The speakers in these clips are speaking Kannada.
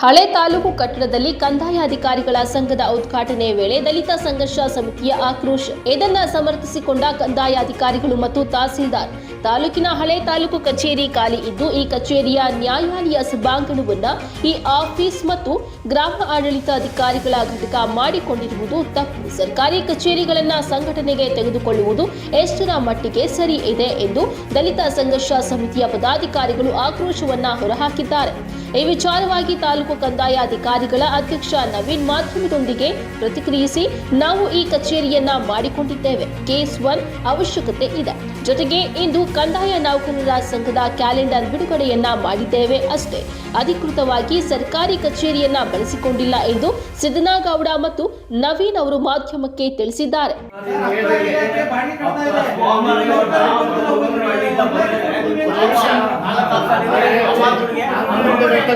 ಹಳೆ ತಾಲೂಕು ಕಟ್ಟಡದಲ್ಲಿ ಕಂದಾಯ ಅಧಿಕಾರಿಗಳ ಸಂಘದ ಉದ್ಘಾಟನೆ ವೇಳೆ ದಲಿತ ಸಂಘರ್ಷ ಸಮಿತಿಯ ಆಕ್ರೋಶ. ಇದನ್ನ ಸಮರ್ಥಿಸಿಕೊಂಡ ಕಂದಾಯ ಅಧಿಕಾರಿಗಳು ಮತ್ತು ತಹಸೀಲ್ದಾರ್. ತಾಲೂಕಿನ ಹಳೆ ತಾಲೂಕು ಕಚೇರಿ ಖಾಲಿ ಇದ್ದು, ಈ ಕಚೇರಿಯ ನ್ಯಾಯಾಲಯ ಸಭಾಂಗಣವನ್ನು ಈ ಆಫೀಸ್ ಮತ್ತು ಗ್ರಾಮ ಆಡಳಿತ ಅಧಿಕಾರಿಗಳ ಘಟಕ ಮಾಡಿಕೊಂಡಿರುವುದು ತಪ್ಪು. ಸರ್ಕಾರಿ ಕಚೇರಿಗಳನ್ನ ಸಂಘಟನೆಗೆ ತೆಗೆದುಕೊಳ್ಳುವುದು ಎಷ್ಟರ ಮಟ್ಟಿಗೆ ಸರಿ ಇದೆ ಎಂದು ದಲಿತ ಸಂಘರ್ಷ ಸಮಿತಿಯ ಪದಾಧಿಕಾರಿಗಳು ಆಕ್ರೋಶವನ್ನ ಹೊರಹಾಕಿದ್ದಾರೆ. ಈ ವಿಚಾರವಾಗಿ ತಾಲೂಕು ಕಂದಾಯ ಅಧಿಕಾರಿಗಳ ಅಧ್ಯಕ್ಷ ನವೀನ್ ಮಾಧ್ಯಮದೊಂದಿಗೆ ಪ್ರತಿಕ್ರಿಯಿಸಿ ನಾವು ಈ ಕಚೇರಿಯನ್ನ ಮಾಡಿಕೊಂಡಿದ್ದೇವೆ ಕೇಸ್ ಒನ್ ಅವಶ್ಯಕತೆ ಇದೆ ಜೊತೆಗೆ ಇಂದು ಕಂದಾಯ ನೌಕರರ ಸಂಘದ ಕ್ಯಾಲೆಂಡರ್ ಬಿಡುಗಡೆಯನ್ನ ಮಾಡಿದ್ದೇವೆ ಅಷ್ಟೇ ಅಧಿಕೃತವಾಗಿ ಸರ್ಕಾರಿ ಕಚೇರಿಯನ್ನ ಬಳಸಿಕೊಂಡಿಲ್ಲ ಎಂದು ಸಿದ್ದನಗೌಡ ಮತ್ತು ನವೀನ್ ಅವರು ಮಾಧ್ಯಮಕ್ಕೆ ತಿಳಿಸಿದ್ದಾರೆ ಒಂದು ಗಂಟೆ ಬಂದಿರೋದು ನಾನು. ಒಂದು ಗಂಟೆ ಬಂದಿರೋ ಇದೇ ಸಹಿಷ್ಣು ಮಾತಾಡ್ಬೇಡಿ. ಕೇಳ್ಬೇಡಿ. ಕೇಳ್ಬೇಡಿ.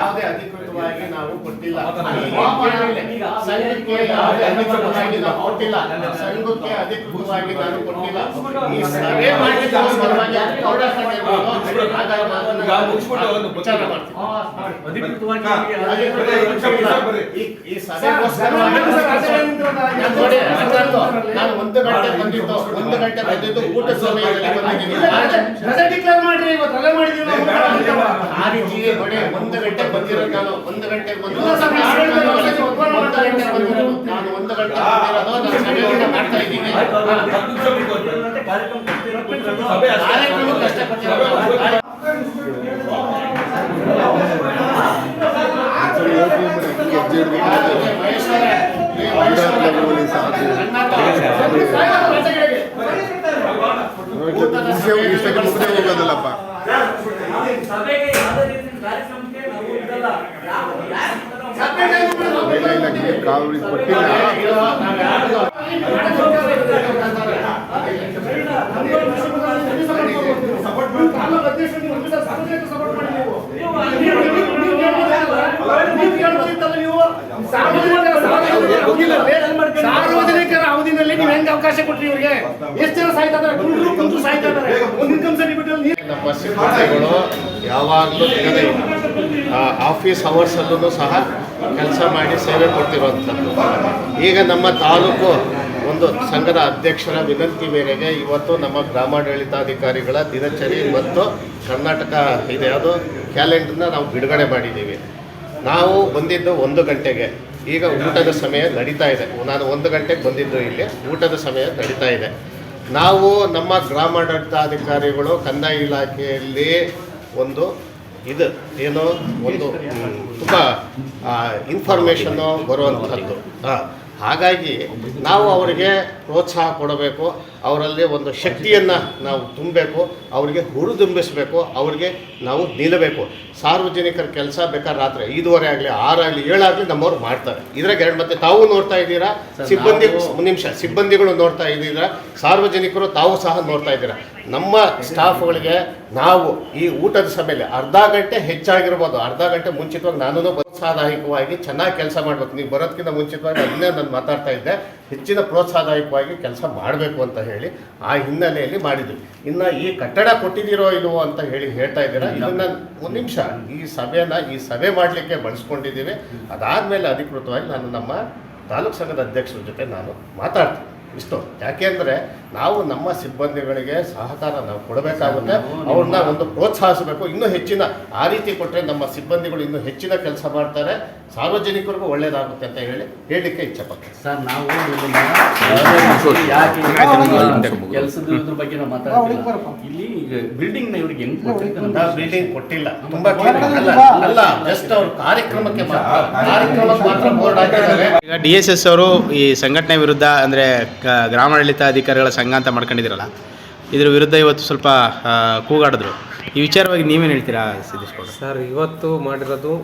ಯಾವುದೇ ಅಧಿಕೃತವಾಗಿ ನಾವು ಕೊಟ್ಟಿಲ್ಲ ಕೊಟ್ಟಿಲ್ಲ ಸಂಘಕ್ಕೆ ಅಧಿಕೃತವಾಗಿ ನಾನು ಕೊಟ್ಟಿಲ್ಲ ಈ ಸಭೆ ಮಾಡಿದ ಈ- ಸಭೆಗೋಸ್ಕರವಾಗಿ ನೋಡಿ. ನಾನು ಒಂದು ಗಂಟೆ ಬಂದಿದ್ದು ಒಂದು ಗಂಟೆ ಬಂದಿದ್ದು ಊಟ ಸಮಯದಲ್ಲಿ ರಜೆ ಡಿಕ್ಲೇರ್ ಮಾಡ್ರಿ ಇವತ್ತು ರಜೆ ಮಾಡಿದೀವಿ ನಾವು. ಆ ರೀತಿ ನೋಡಿ ಒಂದು ಗಂಟೆ ಬಂದಿರೋದು ನಾನು ಒಂದು ಗಂಟೆ ಬಂದು ಒಂದು ಗಂಟೆ ಬಂದಿರೋದು ನಾನು ಒಂದು ಗಂಟೆ ಬಂದಿರೋದು ನಾನು ಸಭೆಯನ್ನ ಮಾಡ್ತಾ ಇದ್ದೀನಿ. ಕಾರ್ಯಕ್ರಮ ಕೊಡ್ತೀರಾ, ಸಪೋರ್ಟ್ ಕಷ್ಟಪಟ್ಟಿರೋದು ಮಹೇಶ್ವರ ಹೋಗೋದಲ್ಲಪ್ಪ ಸಭೆಗೆ ಯಾವುದೇ ರೀತಿಯ ಕಾರ್ಯಕ್ರಮಕ್ಕೆ ನಾವು ಇದಲ್ಲ. ಯಾವ- ಯಾರು ಇಲ್ಲ ಇಲ್ಲ ನಿಮಗೆ ಕಾವಲಿ ಕೊಟ್ಟಿಲ್ಲ ಸಾರ್ವಜನಿಕರ ಅವಧಿನಲ್ಲಿ ನೀವು ಹೆಂಗ್ ಅವಕಾಶ ಕೊಟ್ರಿ ಇವ್ರಿಗೆ? ಎಷ್ಟು ಜನ ಸಾಯ್ತಾ ಕುಂದ್ರು ಸಾಯ್ತಾ ಇನ್ಕಮ್ ಸರ್ಟಿಫಿಕೇಟ್ ಸಿಬ್ಬಂದಿಗಳು ಯಾವಾಗಲೂ ದಿನದ ಆಫೀಸ್ ಅವರ್ಸಲ್ಲೂ ಸಹ ಕೆಲಸ ಮಾಡಿ ಸೇವೆ ಕೊಡ್ತಿರುವಂಥದ್ದು ಈಗ ನಮ್ಮ ತಾಲೂಕು ಒಂದು ಸಂಘದ ಅಧ್ಯಕ್ಷರ ವಿನಂತಿ ಮೇರೆಗೆ ಇವತ್ತು ನಮ್ಮ ಗ್ರಾಮಾಡಳಿತಾಧಿಕಾರಿಗಳ ದಿನಚರಿ ಮತ್ತು ಕರ್ನಾಟಕ ಇದೆ. ಅದು ಕ್ಯಾಲೆಂಡರ್ನ ನಾವು ಬಿಡುಗಡೆ ಮಾಡಿದ್ದೀವಿ. ನಾವು ಬಂದಿದ್ದು ಒಂದು ಗಂಟೆಗೆ. ಈಗ ಊಟದ ಸಮಯ ನಡೀತಾ ಇದೆ. ನಾನು ಒಂದು ಗಂಟೆಗೆ ಬಂದಿದ್ದು ಇಲ್ಲಿ. ಊಟದ ಸಮಯ ನಡೀತಾ ಇದೆ. ನಾವು ನಮ್ಮ ಗ್ರಾಮಾಡಳಿತಾಧಿಕಾರಿಗಳು, ಕಂದಾಯ ಇಲಾಖೆಯಲ್ಲಿ ಒಂದು ಇದು, ಏನೋ, ಒಂದು ತುಂಬ ಇನ್ಫಾರ್ಮೇಷನ್ನು ಬರುವಂಥದ್ದು ಹಾಂ. ಹಾಗಾಗಿ ನಾವು ಅವರಿಗೆ ಪ್ರೋತ್ಸಾಹ ಕೊಡಬೇಕು ಅವರಲ್ಲಿ ಒಂದು ಶಕ್ತಿಯನ್ನು ನಾವು ತುಂಬಬೇಕು ಅವರಿಗೆ ಹುರಿದುಂಬಿಸಬೇಕು ಅವರಿಗೆ ನಾವು ನಿಲ್ಲಬೇಕು. ಸಾರ್ವಜನಿಕರ ಕೆಲಸ ಬೇಕಾದ್ರೆ ರಾತ್ರಿ ಐದುವರೆ ಆಗಲಿ ಆರಾಗಲಿ ಏಳಾಗಲಿ ನಮ್ಮವ್ರು ಮಾಡ್ತಾರೆ. ಇದ್ರಾಗ ಎರಡು ಮತ್ತೆ ತಾವು ನೋಡ್ತಾ ಇದ್ದೀರಾ? ಸಿಬ್ಬಂದಿ ನಿಮಿಷ ಸಿಬ್ಬಂದಿಗಳು ನೋಡ್ತಾ ಇದ್ದೀರಾ? ಸಾರ್ವಜನಿಕರು ತಾವು ಸಹ ನೋಡ್ತಾ ಇದ್ದೀರಾ? ನಮ್ಮ ಸ್ಟಾಫ್ಗಳಿಗೆ ನಾವು ಈ ಊಟದ ಸಭೆಯಲ್ಲಿ ಅರ್ಧ ಗಂಟೆ ಹೆಚ್ಚಾಗಿರ್ಬೋದು. ಅರ್ಧ ಗಂಟೆ ಮುಂಚಿತವಾಗಿ ನಾನು ಪ್ರೋತ್ಸಾಹದಾಯಕವಾಗಿ ಚೆನ್ನಾಗಿ ಕೆಲಸ ಮಾಡಬೇಕು. ನೀವು ಬರೋದಕ್ಕಿಂತ ಮುಂಚಿತವಾಗಿ ಅದನ್ನೇ ನಾನು ಮಾತಾಡ್ತಾ ಇದ್ದೆ. ಹೆಚ್ಚಿನ ಪ್ರೋತ್ಸಾಹದಾಯಕವಾಗಿ ಕೆಲಸ ಮಾಡಬೇಕು ಅಂತ ಹೇಳಿ ಆ ಹಿನ್ನೆಲೆಯಲ್ಲಿ ಮಾಡಿದ್ವಿ. ಇನ್ನು ಈ ಕಟ್ಟಡ ಕೊಟ್ಟಿದ್ದೀರೋ ಇಲ್ವೋ ಅಂತ ಹೇಳಿ ಹೇಳ್ತಾ ಇದ್ದೀರಾ? ಇದನ್ನು ಒಂದು ನಿಮಿಷ. ಈ ಸಭೆನ ಈ ಸಭೆ ಮಾಡಲಿಕ್ಕೆ ಬಳಸ್ಕೊಂಡಿದ್ದೀವಿ. ಅದಾದಮೇಲೆ ಅಧಿಕೃತವಾಗಿ ನಾನು ನಮ್ಮ ತಾಲೂಕು ಸಂಘದ ಅಧ್ಯಕ್ಷರ ಜೊತೆ ನಾನು ಮಾತಾಡ್ತೀನಿ. ಇಷ್ಟು. ಯಾಕೆಂದರೆ ನಾವು ನಮ್ಮ ಸಿಬ್ಬಂದಿಗಳಿಗೆ ಸಹಕಾರ ನಾವು ಕೊಡಬೇಕಾಗುತ್ತೆ. ಅವ್ರನ್ನ ಒಂದು ಪ್ರೋತ್ಸಾಹಿಸಬೇಕು. ಇನ್ನೂ ಹೆಚ್ಚಿನ ಆ ರೀತಿ ಕೊಟ್ಟರೆ ನಮ್ಮ ಸಿಬ್ಬಂದಿಗಳು ಇನ್ನೂ ಹೆಚ್ಚಿನ ಕೆಲಸ ಮಾಡ್ತಾರೆ. ಸಾರ್ವಜನಿಕರಿಗೂ ಒಳ್ಳೆಯದಾಗುತ್ತೆ ಅಂತ ಹೇಳಿ ಹೇಳಲಿಕ್ಕೆ ಇಚ್ಛೆ ಪಡ್ತೀನಿ ಸರ್ ನಾವು ಯಾಕೆ ಕೆಲಸದ ಇದ್ರ ಬಗ್ಗೆ ನಾವು ಮಾತಾಡ್ತಿಲ್ಲ. ಇಲ್ಲಿ ಬಿಲ್ಡಿಂಗ್ನ ಇವ್ರಿಗೆ ಹೆಂಗ್ ಬಿಲ್ಡಿಂಗ್ ಕೊಟ್ಟಿಲ್ಲ. ತುಂಬಾ ಅಲ್ಲ. ಜಸ್ಟ್ ಅವ್ರ ಕಾರ್ಯಕ್ರಮಕ್ಕೆ ಕಾರ್ಯಕ್ರಮಕ್ಕೆ ಮಾತ್ರ ಬೋರ್ಡ್ ಹಾಕಿದ್ದಾರೆ. ಈಗ ಡಿ ಎಸ್ ಎಸ್ ಅವರು ಈ ಸಂಘಟನೆ ವಿರುದ್ಧ ಅಂದರೆ ಗ್ರಾಮಾಡಳಿತ ಅಧಿಕಾರಿಗಳ ಸಂಘ ಅಂತ ಮಾಡ್ಕೊಂಡಿದ್ರಲ್ಲ ಇದ್ರ ವಿರುದ್ಧ ಇವತ್ತು ಸ್ವಲ್ಪ ಕೂಗಾಡಿದ್ರು. ಈ ವಿಚಾರವಾಗಿ ನೀವೇನು ಹೇಳ್ತೀರಾ ಸಿದ್ದೇಶ್ ಗೌಡ ಸರ್ ಇವತ್ತು ಮಾಡಿರೋದು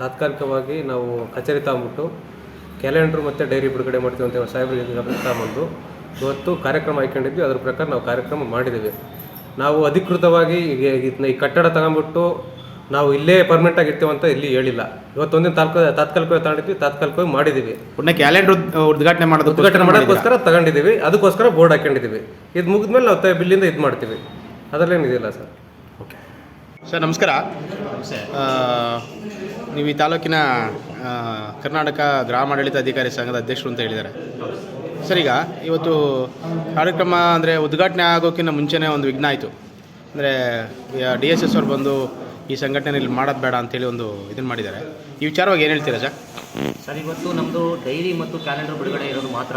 ತಾತ್ಕಾಲಿಕವಾಗಿ ನಾವು ಕಚೇರಿ ತಗೊಂಬಿಟ್ಟು ಕ್ಯಾಲೆಂಡ್ರ್ ಮತ್ತು ಡೈರಿ ಬಿಡುಗಡೆ ಮಾಡ್ತೀವಿ ಅಂತ ಸಾಹೇಬ್ರಿಗೆ ತಗೊಂಬಂದು ಇವತ್ತು ಕಾರ್ಯಕ್ರಮ ಹಾಕೊಂಡಿದ್ವಿ. ಅದ್ರ ಪ್ರಕಾರ ನಾವು ಕಾರ್ಯಕ್ರಮ ಮಾಡಿದ್ದೀವಿ. ನಾವು ಅಧಿಕೃತವಾಗಿ ಈಗ ಇದನ್ನ ಈ ಕಟ್ಟಡ ತಗೊಂಬಿಟ್ಟು ನಾವು ಇಲ್ಲೇ ಪರ್ಮನೆಂಟ್ ಆಗಿ ಇರ್ತೀವಿ ಅಂತ ಇಲ್ಲಿ ಹೇಳಿಲ್ಲ. ಇವತ್ತೊಂದಿನ ತಾಲ್ಕ ತಾತ್ಕಾಲಿಕವಾಗಿ ತಗೊಂಡಿದ್ವಿ ತಾತ್ಕಾಲಿಕವಾಗಿ ಮಾಡಿದ್ದೀವಿ. ಒಳ್ಳೆ ಕ್ಯಾಲೆಂಡರ್ ಉದ್ಘಾಟನೆ ಮಾಡೋದು ಉದ್ಘಾಟನೆ ಮಾಡೋದಕ್ಕೋಸ್ಕರ ತಗೊಂಡಿದ್ದೀವಿ. ಅದಕ್ಕೋಸ್ಕರ ಬೋರ್ಡ್ ಹಾಕೊಂಡಿದ್ದೀವಿ. ಇದು ಮುಗಿದ್ಮೇಲೆ ನಾವು ಬಿಲ್ಲಿಂದ ಇದು ಮಾಡ್ತೀವಿ. ಅದರಲ್ಲೇನಿದೆಯಲ್ಲ ಸರ್? ಸರ್ ನಮಸ್ಕಾರ. ನೀವು ಈ ತಾಲೂಕಿನ ಕರ್ನಾಟಕ ಗ್ರಾಮಾಡಳಿತ ಅಧಿಕಾರಿ ಸಂಘದ ಅಧ್ಯಕ್ಷರು ಅಂತ ಹೇಳಿದ್ದಾರೆ. ಸರ್ ಈಗ ಇವತ್ತು ಕಾರ್ಯಕ್ರಮ ಅಂದರೆ ಉದ್ಘಾಟನೆ ಆಗೋಕ್ಕಿಂತ ಮುಂಚೆನೇ ಒಂದು ವಿಘ್ನ ಆಯಿತು. ಅಂದರೆ ಡಿ ಎಸ್ ಎಸ್ ಅವ್ರು ಬಂದು ಈ ಸಂಘಟನೆಯಲ್ಲಿ ಮಾಡೋದು ಬೇಡ ಅಂತೇಳಿ ಒಂದು ಇದನ್ನು ಮಾಡಿದ್ದಾರೆ. ಈ ವಿಚಾರವಾಗಿ ಏನು ಹೇಳ್ತೀರಾ ಸರ್? ಸರ್, ಇವತ್ತು ನಮ್ಮದು ಡೈರಿ ಮತ್ತು ಕ್ಯಾಲೆಂಡರ್ ಬಿಡುಗಡೆ ಇರೋದು ಮಾತ್ರ.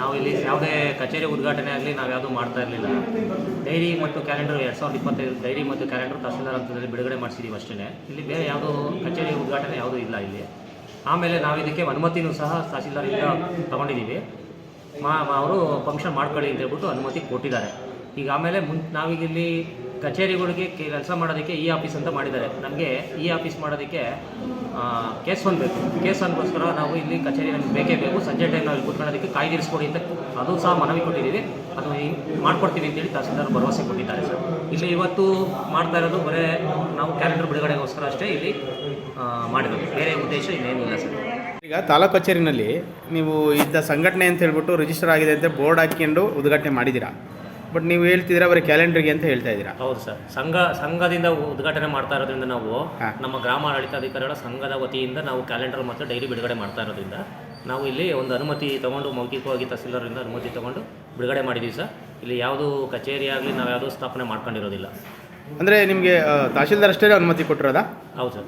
ನಾವು ಇಲ್ಲಿ ಯಾವುದೇ ಕಚೇರಿ ಉದ್ಘಾಟನೆ ಆಗಲಿ ನಾವು ಯಾವುದೂ ಮಾಡ್ತಾ ಇರಲಿಲ್ಲ. ಡೈರಿ ಮತ್ತು ಕ್ಯಾಲೆಂಡರ್ ಎರಡು ಸಾವಿರದ ಇಪ್ಪತ್ತೈದು ಡೈರಿ ಮತ್ತು ಕ್ಯಾಲೆಂಡರ್ ತಹಸೀಲ್ದಾರ್ ಹಂತದಲ್ಲಿ ಬಿಡುಗಡೆ ಮಾಡಿಸಿದ್ದೀವಿ ಅಷ್ಟೇ ಇಲ್ಲಿ ಬೇರೆ ಯಾವುದೋ ಕಚೇರಿ ಉದ್ಘಾಟನೆ ಯಾವುದೂ ಇಲ್ಲ ಇಲ್ಲಿ. ಆಮೇಲೆ ನಾವು ಇದಕ್ಕೆ ಅನುಮತಿನೂ ಸಹ ತಹಸೀಲ್ದಾರಿಂದ ತಗೊಂಡಿದ್ದೀವಿ ಮಾ ಅವರು ಫಂಕ್ಷನ್ ಮಾಡ್ಕೊಳ್ಳಿ ಅಂತ ಹೇಳ್ಬಿಟ್ಟು ಅನುಮತಿ ಕೊಟ್ಟಿದ್ದಾರೆ. ಈಗ ಆಮೇಲೆ ಮುಂ ನಾವೀಗ ಇಲ್ಲಿ ಕಚೇರಿಗಳಿಗೆ ಕೆಲಸ ಮಾಡೋದಕ್ಕೆ ಇ ಆಫೀಸ್ ಅಂತ ಮಾಡಿದ್ದಾರೆ. ನಮಗೆ ಇ ಆಫೀಸ್ ಮಾಡೋದಕ್ಕೆ ಕೇಸ್ ಒಂದು ಬೇಕು. ಕೇಸ್ ಒನ್ಗೋಸ್ಕರ ನಾವು ಇಲ್ಲಿ ಕಚೇರಿ ನಮಗೆ ಬೇಕೇ ಬೇಕು. ಸಂಜೆ ಟೈಮ್ ನಾವು ಕೂತ್ಕೊಳ್ಳೋದಕ್ಕೆ ಕಾಯ್ದಿರಿಸ್ಕೊಡಿ ಅಂತ ಅದು ಸಹ ಮನವಿ ಕೊಟ್ಟಿದ್ದೀವಿ. ಅದು ಮಾಡ್ಕೊಡ್ತೀವಿ ಅಂತೇಳಿ ತಹಸೀಲ್ದಾರ್ ಭರವಸೆ ಕೊಟ್ಟಿದ್ದಾರೆ ಸರ್. ಇಲ್ಲಿ ಇವತ್ತು ಮಾಡ್ತಾ ಇರೋದು ಬರೇ ನಾವು ಕ್ಯಾಲೆಂಡರ್ ಬಿಡುಗಡೆಗೋಸ್ಕರ ಅಷ್ಟೇ ಇಲ್ಲಿ ಮಾಡಿರೋದು. ಬೇರೆ ಉದ್ದೇಶ ಇನ್ನೇನಿಲ್ಲ ಸರ್. ಈಗ ತಾಲೂಕು ಕಚೇರಿನಲ್ಲಿ ನೀವು ಇದ್ದ ಸಂಘಟನೆ ಅಂತ ಹೇಳ್ಬಿಟ್ಟು ರಿಜಿಸ್ಟರ್ ಆಗಿದೆ ಅಂತ ಬೋರ್ಡ್ ಹಾಕ್ಕೊಂಡು ಉದ್ಘಾಟನೆ ಮಾಡಿದ್ದೀರಾ? ಬಟ್ ನೀವು ಹೇಳ್ತಿದ್ದೀರಾ ಬರೀ ಕ್ಯಾಲೆಂಡರ್ಗೆ ಅಂತ ಹೇಳ್ತಾ ಇದ್ದೀರಾ? ಹೌದು ಸರ್. ಸಂಘ ಸಂಘದಿಂದ ಉದ್ಘಾಟನೆ ಮಾಡ್ತಾ ಇರೋದ್ರಿಂದ ನಾವು. ನಮ್ಮ ಗ್ರಾಮ ಆಡಳಿತಾಧಿಕಾರಿಗಳ ಸಂಘದ ವತಿಯಿಂದ ನಾವು ಕ್ಯಾಲೆಂಡರ್ ಮತ್ತು ಡೈರಿ ಬಿಡುಗಡೆ ಮಾಡ್ತಾ ಇರೋದ್ರಿಂದ ನಾವು ಇಲ್ಲಿ ಒಂದು ಅನುಮತಿ ತಗೊಂಡು ಮೌಖಿಕವಾಗಿ ತಹಸೀಲ್ದಾರರಿಂದ ಅನುಮತಿ ತಗೊಂಡು ಬಿಡುಗಡೆ ಮಾಡಿದ್ದೀವಿ ಸರ್. ಇಲ್ಲಿ ಯಾವುದು ಕಚೇರಿ ಆಗಲಿ ನಾವು ಯಾವುದೂ ಸ್ಥಾಪನೆ ಮಾಡ್ಕೊಂಡಿರೋದಿಲ್ಲ. ಅಂದರೆ ನಿಮಗೆ ತಹಶೀಲ್ದಾರ್ ಅಷ್ಟೇ ಅನುಮತಿ ಕೊಟ್ಟಿರೋದಾ? ಹೌದು ಸರ್.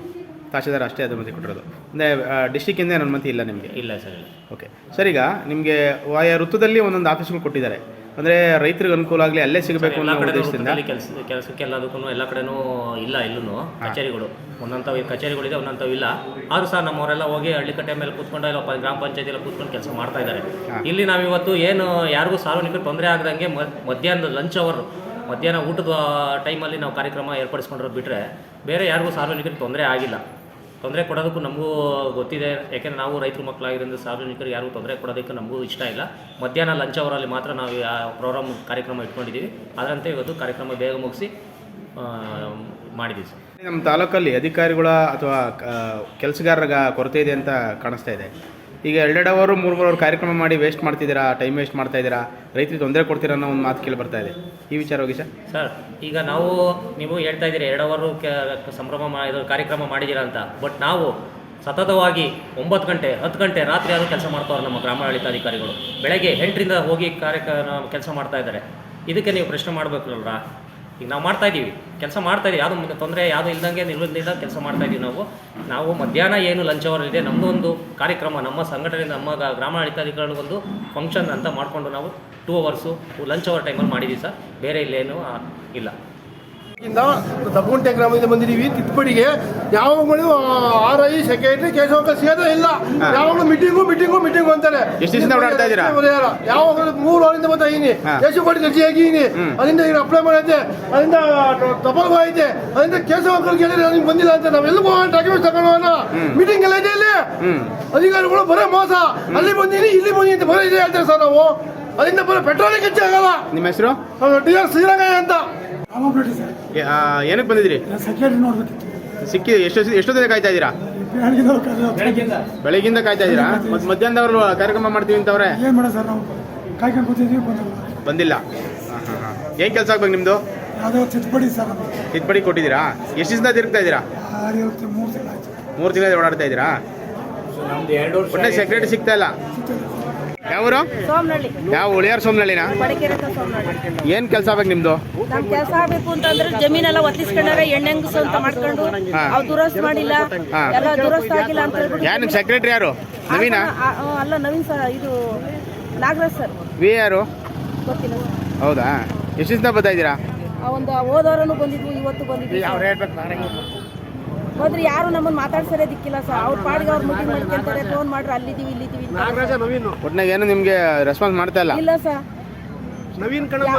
ತಹಶೀಲ್ದಾರ್ ಅಷ್ಟೇ ಅನುಮತಿ ಕೊಟ್ಟಿರೋದು. ಅಂದರೆ ಡಿಸ್ಟಿಕ್ಕಿಂದ ಅನುಮತಿ ಇಲ್ಲ ನಿಮಗೆ? ಇಲ್ಲ ಸರ್ ಓಕೆ ಸರ್ ಈಗ ನಿಮಗೆ ಆಯಾ ಋತುದಲ್ಲಿ ಒಂದೊಂದು ಆಫೀಸ್ಗಳು ಕೊಟ್ಟಿದ್ದಾರೆ. ಅಂದರೆ ರೈತರಿಗೆ ಅನುಕೂಲ ಆಗಲಿ ಅಲ್ಲೇ ಸಿಗಬೇಕು ಎಲ್ಲ ಅನ್ನೋ ಕಡೆ ಉದ್ದೇಶದಿಂದ. ಕೆಲಸ ಕೆಲಸಕ್ಕೆ ಎಲ್ಲದಕ್ಕೂ ಎಲ್ಲ ಕಡೆನೂ ಇಲ್ಲ ಇಲ್ಲೂ ಕಚೇರಿಗಳು. ಒಂದೊಂಥವು ಕಚೇರಿಗಳಿದೆ ಒಂದೊಂಥವು ಇಲ್ಲ. ಆದರೂ ಸಹ ನಮ್ಮವರೆಲ್ಲ ಹೋಗಿ ಹಳ್ಳಿಕಟ್ಟೆ ಮೇಲೆ ಕೂತ್ಕೊಂಡು ಇಲ್ಲ ಪ- ಗ್ರಾಮ ಪಂಚಾಯತಿ ಎಲ್ಲ ಕೂತ್ಕೊಂಡು ಕೆಲಸ ಮಾಡ್ತಾ ಇದ್ದಾರೆ. ಇಲ್ಲಿ ನಾವಿವತ್ತು ಏನು ಯಾರಿಗೂ ಸಾರ್ವಜನಿಕರು ತೊಂದರೆ ಆಗದಂಗೆ ಮಧ್ಯಾಹ್ನದ ಲಂಚ್ ಅವರ್ ಮಧ್ಯಾಹ್ನ ಊಟದ ಟೈಮಲ್ಲಿ ನಾವು ಕಾರ್ಯಕ್ರಮ ಏರ್ಪಡಿಸ್ಕೊಂಡಿರೋದು ಬಿಟ್ಟರೆ ಬೇರೆ ಯಾರಿಗೂ ಸಾರ್ವಜನಿಕರಿಗೆ ತೊಂದರೆ ಆಗಿಲ್ಲ. ತೊಂದರೆ ಕೊಡೋದಕ್ಕೂ ನಮಗೂ ಗೊತ್ತಿದೆ. ಯಾಕೆಂದರೆ ನಾವು ರೈತರ ಮಕ್ಕಳಾಗಿರೋದ್ರಿಂದ ಸಾರ್ವಜನಿಕರಿಗೆ ಯಾರಿಗೂ ತೊಂದರೆ ಕೊಡೋದಕ್ಕೆ ನಮಗೂ ಇಷ್ಟ ಇಲ್ಲ. ಮಧ್ಯಾಹ್ನ ಲಂಚ್ ಅವರಲ್ಲಿ ಮಾತ್ರ ನಾವು ಆ ಪ್ರೋಗ್ರಾಮ್ ಕಾರ್ಯಕ್ರಮ ಇಟ್ಕೊಂಡಿದ್ದೀವಿ. ಅದರಂತೆ ಇವತ್ತು ಕಾರ್ಯಕ್ರಮ ಬೇಗ ಮುಗಿಸಿ ಮಾಡಿದ್ದೀವಿ ಸರ್. ನಮ್ಮ ತಾಲೂಕಲ್ಲಿ ಅಧಿಕಾರಿಗಳ ಅಥವಾ ಕೆಲಸಗಾರರ ಕೊರತೆ ಇದೆ ಅಂತ ಕಾಣಿಸ್ತಾ ಇದೆ. ಈಗ ಎರಡೆರಡು ಅವರು ಮೂರು ಮೂರು ಅವರು ಕಾರ್ಯಕ್ರಮ ಮಾಡಿ ವೇಸ್ಟ್ ಮಾಡ್ತಿದ್ದೀರಾ ಟೈಮ್ ವೇಸ್ಟ್ ಮಾಡ್ತಾ ಇದ್ದೀರಾ, ರೈತರಿಗೆ ತೊಂದರೆ ಕೊಡ್ತೀರಾ ಅನ್ನೋ ಒಂದು ಮಾತು ಕೇಳಿ ಬರ್ತಾ ಇದೆ. ಈ ವಿಚಾರವಾಗಿ ಸರ್. ಸರ್, ಈಗ ನಾವು, ನೀವು ಹೇಳ್ತಾ ಇದ್ದೀರಿ ಎರಡು ಅವರು ಸಂಭ್ರಮ ಕಾರ್ಯಕ್ರಮ ಮಾಡಿದ್ದೀರಾ ಅಂತ. ಬಟ್ ನಾವು ಸತತವಾಗಿ ಒಂಬತ್ತು ಗಂಟೆ, ಹತ್ತು ಗಂಟೆ, ರಾತ್ರಿ ಆದರೂ ಕೆಲಸ ಮಾಡ್ತಾವ್ರೆ ನಮ್ಮ ಗ್ರಾಮ ಆಡಳಿತಾಧಿಕಾರಿಗಳು ಬೆಳಗ್ಗೆ ಎಂಟರಿಂದ ಹೋಗಿ ಕಾರ್ಯಕ್ರಮ ಕೆಲಸ ಮಾಡ್ತಾ ಇದ್ದಾರೆ. ಇದಕ್ಕೆ ನೀವು ಪ್ರಶ್ನೆ ಮಾಡಬೇಕಲ್ರ ಈಗ ನಾವು ಮಾಡ್ತಾ ಇದ್ದೀವಿ. ಕೆಲಸ ಮಾಡ್ತಾ ಇದೀವಿ ಯಾವುದು ತೊಂದರೆ ಯಾವುದು ಇಲ್ದಂಗೆ ನಿರ್ಬಂಧಿಸಿದ ಕೆಲಸ ಮಾಡ್ತಾ ಇದೀವಿ ನಾವು. ನಾವು ಮಧ್ಯಾಹ್ನ ಏನು ಲಂಚ್ ಅವರ್ ಇದೆ ನಮ್ಮದು ಒಂದು ಕಾರ್ಯಕ್ರಮ, ನಮ್ಮ ಸಂಘಟನೆ ನಮ್ಮ ಗ್ರಾಮಾಡಳಿತಾಧಿಕಾರಿಗಳು ಒಂದು ಫಂಕ್ಷನ್ ಅಂತ ಮಾಡಿಕೊಂಡು ನಾವು ಟೂ ಅವರ್ಸು ಲಂಚ್ ಅವರ್ ಟೈಮಲ್ಲಿ ಮಾಡಿದ್ದೀವಿ ಸರ್. ಬೇರೆ ಇಲ್ಲೇನು ಇಲ್ಲ. ಇಂದ ತಪ್ಪುಂಟೆ ಗ್ರಾಮದಿಂದ ಬಂದಿದ್ದೀವಿ. ತಿದ್ದುಪಡಿಗೆ ಯಾವಾಗಲೂ ಆರ್ ಐ ಸೆಕ್ರೆಟರಿ ಕೇಶವ ಸೇದೇ ಇಲ್ಲ. ಯಾವಾಗಲೂ ಮೀಟಿಂಗು ಮೀಟಿಂಗು ಮೀಟಿಂಗು ಅಂತಾರೆ. ಎಷ್ಟು ದಿವಸದಿಂದ ಓಡಾಡ್ತಾ ಇದ್ದೀರಾ? ಯಾವಾಗಲೂ ಮೂರು ವಾರದಿಂದ ಬರ್ತಾ ಇದೀನಿ ಹಾ. ಕೇಶವ ಕೋಟಿ ಅರ್ಜಿ ಆಗಿದ್ದೀನಿ ಅದರಿಂದ ಈಗ ಅಪ್ಲೈ ಮಾಡೈತೆ. ಅದರಿಂದ ತಪಾಲ್ ಐತೆ. ಅದರಿಂದ ಕೇಶವ ಕೇಳಿದ್ರೆ ನನಗೆ ಬಂದಿಲ್ಲ ಅಂತ ನಾವೆಲ್ಲ ಡಾಕ್ಯುಮೆಂಟ್ ತಗೊಂಡೋಣ ಮೀಟಿಂಗ್ ಎಲ್ಲ ಇದೆ ಇಲ್ಲಿ. ಅಧಿಕಾರಿಗಳು ಬರೋ ಮೋಸ. ಅಲ್ಲಿ ಬಂದೀನಿ ಇಲ್ಲಿ ಬಂದೀನಿ ಅಂತ ಬರೋ ಇದೆ ಹೇಳ್ತಾರೆ ಸರ್ ನಾವು. ಅದರಿಂದ ಬರೋ ಪೆಟ್ರೋಲಿಗೆ ಹೆಚ್ಚಾಗಲ್ಲ ನಿಮ್ಮ ಹೆಸರು? ಡಿ ಆರ್ ಶ್ರೀರಂಗಯ್ಯ ಅಂತ. ಏನಕ್ಕೆ ಬಂದಿದ್ದೀರಿ? ಸೆಕ್ಯೂರಿಟಿ ನೋಡ್ಬೇಕಿತ್ತು ಸಿಕ್ಕಿ ಎಷ್ಟು ಎಷ್ಟೊತ್ತಿಗೆ ಕಾಯ್ತಾ ಇದ್ದೀರಾ? ಬೆಳಗಿಂದ ಕಾಯ್ತಾ ಇದ್ದೀರಾ? ಮತ್ತು ಮಧ್ಯಾಹ್ನದವರು ಕಾರ್ಯಕ್ರಮ ಮಾಡ್ತೀವಿ ಅಂತವ್ರೆ? ಏನು ಮಾಡೋದು ಸರ್ ನಾವು? ಕಾಯ್ಕೊಂಡು ಕೂತಿದ್ವಿ ಬಂದಲ್ಲ. ಬಂದಿಲ್ಲ. ಹಾಂ ಹಾಂ ಹಾಂ. ಏನು ಕೆಲಸ ಆಗ್ಬೇಕು ನಿಮ್ಮದು ಯಾವುದೋ ತಿದ್ದುಪಡಿ ಸರ್ ನಮಗೆ ತಿದ್ದುಪಡಿ ಕೊಟ್ಟಿದ್ದೀರಾ? ಎಷ್ಟು ದಿನ ತಿರುಗ್ತಾ ಇದ್ದೀರಾ? ಮೂರು ತಿಂಗಳ ಓಡಾಡ್ತಾ ಇದ್ದೀರಾ? ಒಳ್ಳೆ ಸೆಕ್ರೆಟರಿ ಸಿಗ್ತಾ ಇಲ್ಲ. ಯಾವ ಸೋಮನಳ್ಳಿ. ಸೋಮನಹಳ್ಳಿ ಯಾವ ಉಳಿಯಾರ ಸೋಮನಹಳ್ಳಿನ ಬಡಕೆರೆ ಹತ್ರ ಸೋಮನಹಳ್ಳಿ ಏನು ಕೆಲಸ ಆಗ್ಬೇಕು ನಿಮ್ದು? ನಮ್ ಕೆಲಸ ಆಗ್ಬೇಕು ಅಂತಂದ್ರೆ ಜಮೀನೆಲ್ಲ ಒತ್ತಿಸ್ಕೊಂಡಾರೆ ಎಣ್ಣೆಂಗಸು ಅಂತ ಮಾಡ್ಕೊಂಡು ಹಾ. ಅವ್ ದುರಸ್ತ್ ಮಾಡಿಲ್ಲ. ಹಾ. ಎಲ್ಲ ದುರಸ್ತ್ ಆಗಿಲ್ಲ ಅಂತ ಹೇಳ್ಬಿಟ್ಟು ಯಾರು ನಿಮ್ ಸೆಕ್ರೆಟರಿ ಯಾರು? ನವೀನ? ಆ, ಆ, ಅಲ್ಲ ನವೀನ್ ಸರ್ ಇದು ನಾಗರಾಜ್ ಸರ್. ವಿ ಯಾರು? ಗೊತ್ತಿಲ್ಲ ಸರ್. ಹೌದಾ? ಎಷ್ಟು ದಿನ ಬರ್ತಾ ಇದ್ದೀರಾ? ಆ ಒಂದು ಹೋದವರನ್ನು ಬಂದಿದ್ವು ಇವತ್ತು ಬಂದಿದ್ವಿ ಬಂದ್ರೆ ಯಾರು ನಮ್ಮನ್ನ ಮಾತಾಡ್ಸರೇ ದಿಕ್ಕಿಲ್ಲ ಸರ್ ಅವ್ರ ಪಾಡಿಗೆ ಅವ್ರು ಮೀಟಿಂಗ್ ಮಾಡ್ಕೊಂತಾರೆ ಫೋನ್ ಮಾಡ್ರಿ ಅಲ್ಲಿದ್ದೀವಿ ಇಲ್ಲಿದ್ದೀವಿ ಅಂತ. ಒಟ್ನಾಗ ಏನು ನಿಮ್ಗೆ ರೆಸ್ಪಾನ್ಸ್ ಮಾಡ್ತಾ ಇಲ್ಲ. ಇಲ್ಲ ಸರ್ ನವೀನ್ ಕಣಮ್ಮ.